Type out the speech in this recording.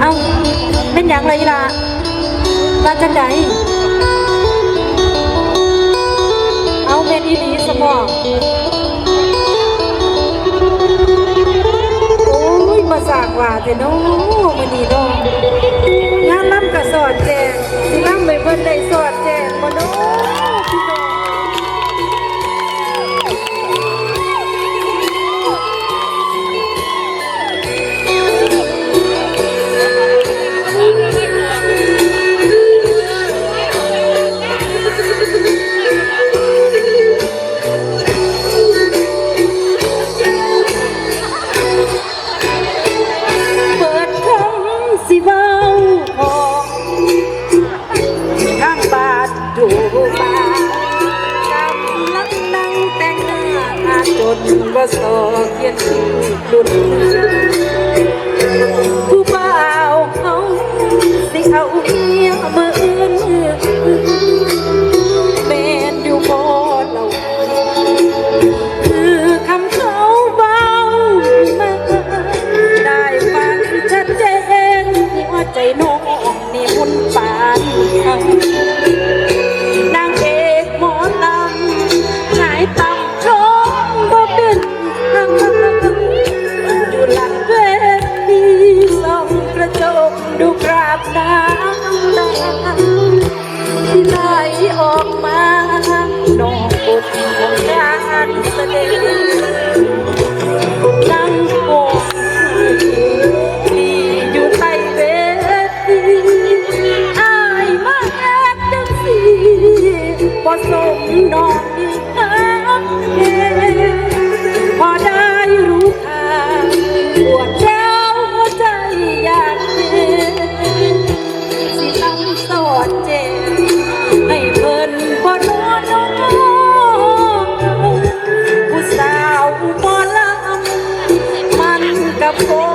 เอาเป็นอย่างไรล่ะมาจังไดเอาเมนอีหลีสมองโอ้ยมาสากว่าแต่น้องมันนี่น้องงานล้ำกระสอดแจงสิล้ำไม่เพิ่นได้สอดแจงมาโน้อง อาจนก็สอกเย็นดุนผู้บ่าวเขาสิเอาเมียมาอื่น ออกมาน้องบทของการแสดงนั่งโกที่อยู่ใต้เวทีอายมาแอบจังสีผสมน้อง Oh.